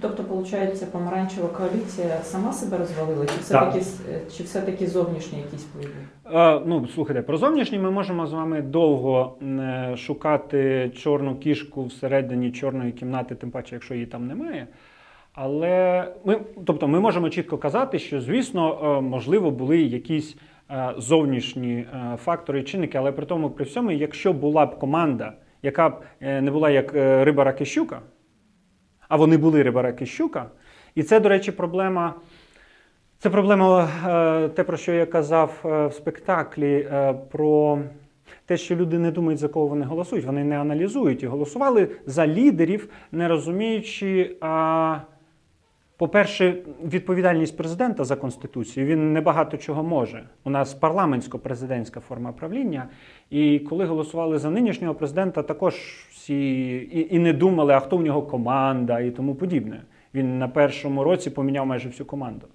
Тобто, виходить, помаранчева коаліція сама себе розвалила, чи все-таки, е, чи все-таки зовнішні якісь впливи? Е, ну, слухайте, про зовнішній ми можемо з вами довго е, шукати чорну кішку всередині чорної кімнати, тим паче, якщо її там немає. Але ми, тобто, ми можемо чітко казати, що, звісно, е, можливо, були якісь е, зовнішні е, фактори і чинники, але при тому, при всьому, якщо була б команда, яка б е, не була як е, риба раки щука, а вони були риба раки щука, і це, до речі, проблема. Це проблема, е, те, про що я казав е, в спектаклі, е, про те, що люди не думають, за кого вони голосують. Вони не аналізують і голосували за лідерів, не розуміючи, по-перше, відповідальність президента за конституцію. Він небагато чого може. У нас парламентсько-президентська форма правління. І коли голосували за нинішнього президента, також всі і, і не думали, а хто в нього команда і тому подібне. Він на першому році поміняв майже всю команду.